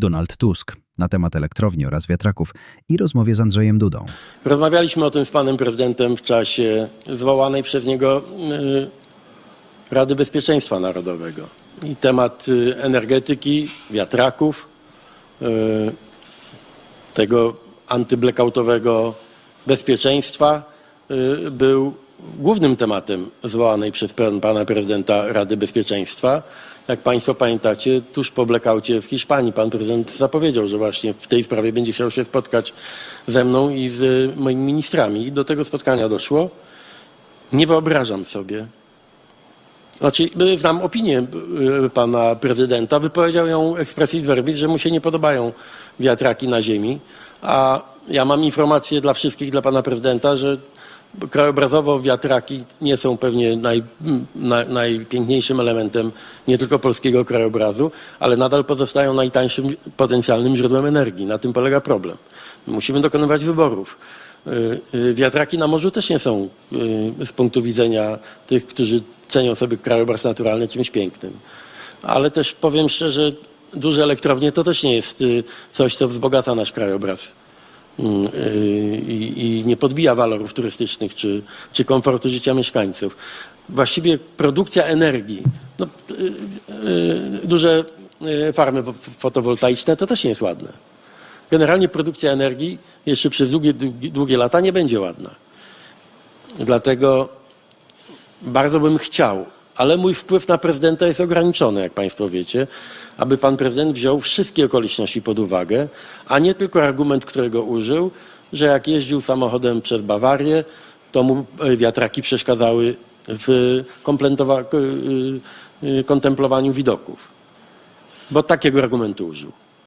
Donald Tusk na temat elektrowni oraz wiatraków i rozmowie z Andrzejem Dudą. Rozmawialiśmy o tym z panem prezydentem w czasie zwołanej przez niego y, Rady Bezpieczeństwa Narodowego. I temat y, energetyki, wiatraków, y, tego antyblackoutovego bezpieczeństwa był głównym tematem zwołanej przez pan- pana prezydenta Rady Bezpieczeństwa. Jak Państwo pamiętacie, tuż po blackoutie w Hiszpanii pan prezydent zapowiedział, że właśnie w tej sprawie będzie chciał się spotkać ze mną i z moimi ministrami. I do tego spotkania doszło. Nie wyobrażam sobie. Znaczy, y, znam opinię y, pana prezydenta. Wypowiedział ją expressis verbis, że mu się nie podobają wiatraki na ziemi. A ja mam informację dla wszystkich, dla pana prezydenta, że krajobrazowo wiatraki nie są pewnie naj, na, najpiękniejszym elementem nie tylko polskiego krajobrazu, ale nadal pozostają najtańszym potencjalnym źródłem energii. Na tym polega problem. Musimy dokonywać wyborów. Y, y, Wiatraki na morzu też nie są y, z punktu widzenia tych, którzy cenią sobie krajobraz naturalny czymś pięknym. Ale też powiem szczerze, duże elektrownie to też nie jest y, coś, co wzbogaca nasz krajobraz Mm, y, i, nie podbija walorów turystycznych czy, czy komfortu życia mieszkańców. Właściwie produkcja energii, no, y, duże farmy wo- fotowoltaiczne to też nie jest ładne. Generalnie produkcja energii jeszcze przez długie, długie lata nie będzie ładna. Dlatego bardzo bym chciał, ale mój wpływ na prezydenta jest ograniczony, jak Państwo wiecie, aby pan prezydent wziął wszystkie okoliczności pod uwagę, a nie tylko argument, którego użył, że jak jeździł samochodem przez Bawarię, to mu e, wiatraki przeszkadzały w y- y- kontemplowaniu widoków. Bo takiego argumentu użył.